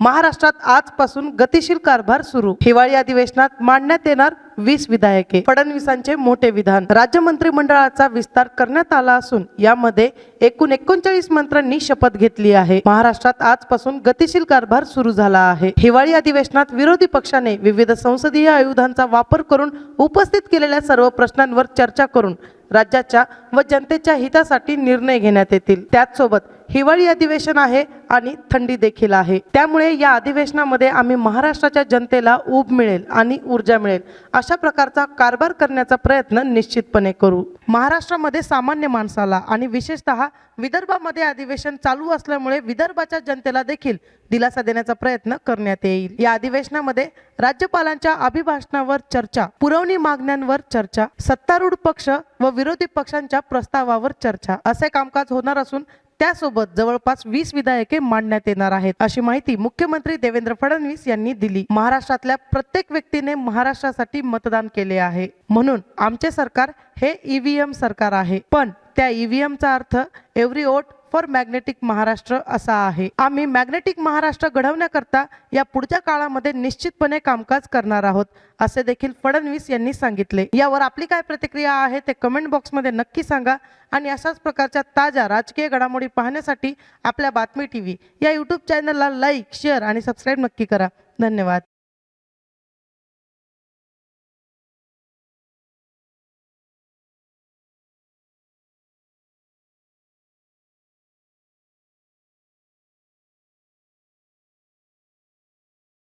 महाराष्ट्रात आजपासून गतिशील कारभार सुरू. हिवाळी अधिवेशनात मांडण्यात येणार वीस विधायके फडणवीसांचे मोठे विधान. राज्य मंत्रिमंडळाचा विस्तार करण्यात आला असून यामध्ये एकूण एकोणचाळीस मंत्र्यांनी शपथ घेतली आहे. महाराष्ट्रात आजपासून गतिशील कारभार सुरू झाला आहे. हिवाळी अधिवेशनात विरोधी पक्षाने विविध संसदीय आयुधांचा वापर करून उपस्थित केलेल्या सर्व प्रश्नांवर चर्चा करून राज्याच्या व जनतेच्या हितासाठी निर्णय घेण्यात येतील. त्याचसोबत हिवाळी अधिवेशन आहे आणि थंडी देखील आहे. त्यामुळे या अधिवेशनामध्ये आम्ही महाराष्ट्राच्या जनतेला ऊब मिळेल आणि ऊर्जा मिळेल. अशा प्रकारचा कारभार करण्याचा प्रयत्न निश्चितपणे करू. महाराष्ट्रामध्ये सामान्य माणसाला आणि विशेषतः विदर्भामध्ये अधिवेशन चालू असल्यामुळे विदर्भाच्या जनतेला देखील दिलासा देण्याचा प्रयत्न करण्यात येईल. या अधिवेशनामध्ये राज्यपालांच्या अभिभाषणावर चर्चा पुरवणी मागण्यांवर चर्चा सत्तारूढ पक्ष व विरोधी पक्षांच्या प्रस्तावावर चर्चा असे कामकाज होणार असून त्यासोबत जवळपास वीस विधायके मांडण्यात येणार आहेत. अशी माहिती मुख्यमंत्री देवेंद्र फडणवीस यांनी दिली. महाराष्ट्रातल्या प्रत्येक व्यक्तीने महाराष्ट्रासाठी मतदान केले आहे. म्हणून आमचे सरकार हे ईव्हीएम सरकार आहे. पण त्या ईव्हीएमचा अर्थ every vote for magnetic Maharashtra असा आहे. आम्ही मॅग्नेटिक महाराष्ट्र घडवण्याकरता या पुढच्या काळामध्ये निश्चितपणे कामकाज करणार आहोत असे देखील फडणवीस यांनी सांगितले. यावर आपली काय प्रतिक्रिया आहे ते कमेंट बॉक्समध्ये नक्की सांगा आणि अशाच प्रकारच्या ताज्या राजकीय घडामोडी पाहण्यासाठी आपल्या बातमी टी व्ही या यूट्यूब चॅनलला लाईक शेअर आणि सबस्क्राईब नक्की करा. धन्यवाद.